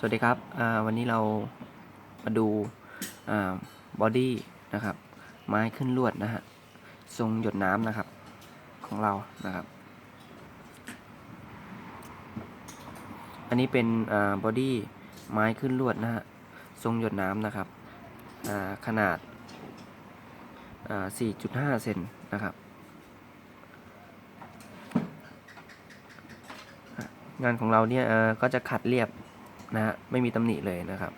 สวัสดีครับ วันนี้เรามาดูบอดี้นะครับ ไม้ขึ้นลวดนะฮะ ทรงหยดน้ำนะครับ ของเรานะครับ อันนี้เป็นบอดี้ไม้ขึ้นลวดนะฮะ ทรงหยดน้ำนะครับ ขนาด 4.5 เซนนะครับ งานของเราเนี่ยก็จะขัดเรียบ นะฮะไม่มีตำหนิเลยนะครับ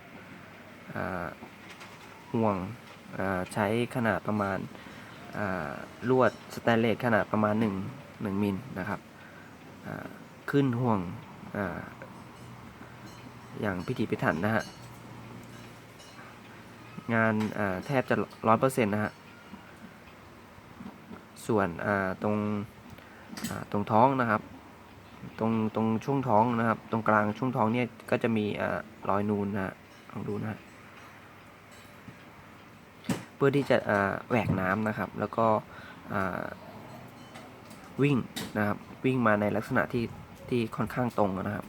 ห่วงใช้ขนาดประมาณลวดสแตนเลสขนาดประมาณ 1 1มิลนะครับขึ้นห่วงออย่างพิถีพิถันนะฮะงานแทบจะร้อยเปอร์เซ็นต์นะฮะส่วนตรงตรงท้องนะครับ ตรงตรงช่วงท้องนะครับ ตรงกลางช่วงท้องเนี่ยก็จะมีอ่ารอยนูนนะฮะลองดูนะฮะเพื่อที่จะอ่าแหวกน้ำนะครับ แล้วก็อ่าวิ่งนะครับ วิ่งมาในลักษณะที่ที่ค่อนข้างตรงนะครับ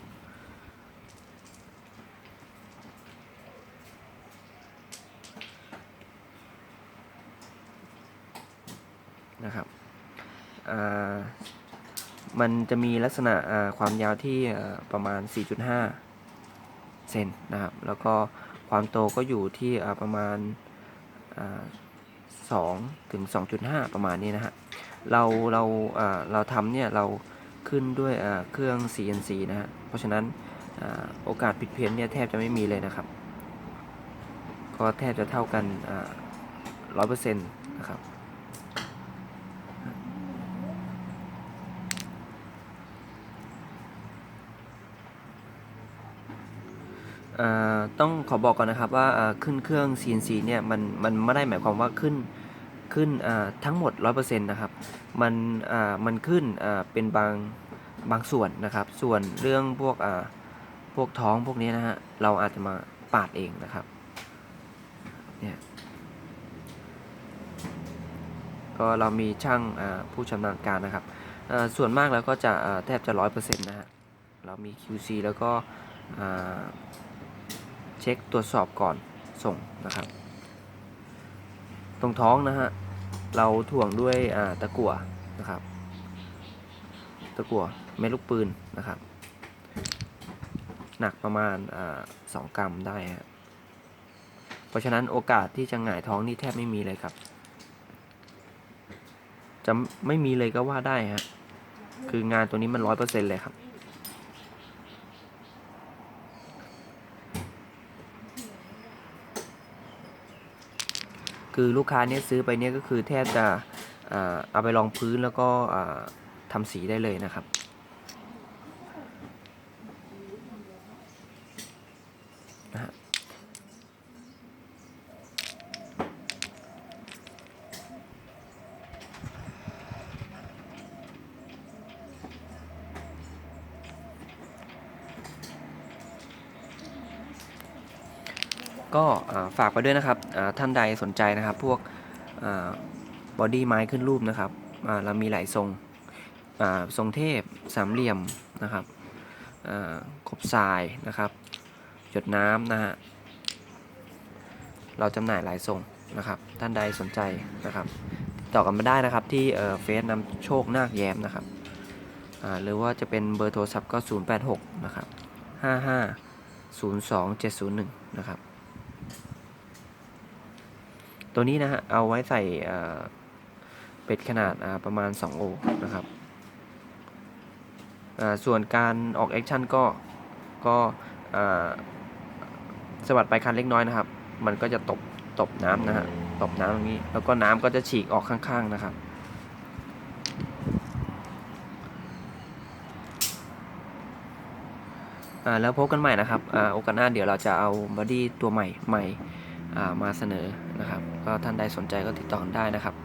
นะครับอ่า มันจะมีลักษณะความยาวที่ประมาณ 4.5 เซนนะครับ แล้วก็ความโตก็อยู่ที่ประมาณ2ถึง 2.5 ประมาณนี้นะฮะ เราเราเราทำเนี่ยเราขึ้นด้วยเครื่อง CNC นะฮะ เพราะฉะนั้นอโอกาสผิดเพี้ยนเนี่ยแทบจะไม่มีเลยนะครับ ก็แทบจะเท่ากันร้อ่า100%นะครับ ต้องขอบอกก่อนนะครับว่าขึ้นเครื่อง CNC เนี่ยมันมันไม่ได้หมายความว่าขึ้นขึ้นทั้งหมด 100%นะครับมันมันขึ้นเป็นบางบางส่วนนะครับ ส่วนเรื่องพวกพวกท้องพวกนี้นะฮะเราอาจจะมาปาดเองนะครับเนี่ยก็เรามีช่างผู้ชำนาญการนะครับส่วนมากแล้วก็จะแทบจะ 100%นะฮะเรามี QC แล้วก็ เช็คตรวจสอบก่อนส่งนะครับ ตรงท้องนะฮะเราถ่วงด้วยตะกั่วนะครับ ตะกั่วเม็ดลูกปืนนะครับ หนักประมาณสองกรัมได้ฮะเพราะฉะนั้นโอกาสที่จะหงายท้องนี่แทบไม่มีเลยครับ จะไม่มีเลยก็ว่าได้ฮะคืองานตัวนี้มันร้อยเปอร์เซ็นต์เลยครับ คือลูกค้าเนี่ยซื้อไปเนี่ยก็คือแทบจะเอาไปรองพื้นแล้วก็อ่าทำสีได้เลยนะครับ ก็ฝากไปด้วยนะครับท่านใดสนใจนะครับ พวกบอดี้ไม้ขึ้นรูปนะครับเรามีหลายทรงทรงเทพสามเหลี่ยมนะครับขบทรายนะครับ หยดน้ำนะฮะเราจำหน่ายหลายทรงนะครับ ท่านใดสนใจนะครับติดต่อกันมาได้นะครับที่เฟซนำโชคนาคแย้มนะครับหรือว่าจะเป็นเบอร์โทรศัพท์ก็ 086 นะครับ 55 02 701 นะครับ ตัวนี้นะฮะเอาไว้ใส่เป็ดขนาดาประมาณ 2 โอนะครับอ่าส่วนการออกแอคชั่นก็ก็อ่าสวัสดไปคันเล็กน้อยนะครับ มันก็จะตบตบน้ำนะฮะตบน้ำตรงนี้ แล้วก็น้ำก็จะฉีกออกข้างๆนะครับอ่าแล้วพบกันใหม่นะครับอ่าโอกาสหน้าเดี๋ยวเราจะเอาบอดี้ตัวใหม่ใหม่ มาเสนอนะครับ ก็ท่านใดสนใจก็ติดต่อได้นะครับ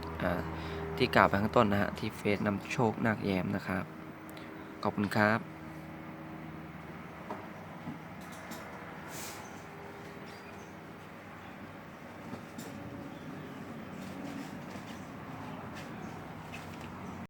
ที่กล่าวไปข้างต้นนะฮะที่เฟซนำโชคนาคแยมนะครับ ขอบคุณครับ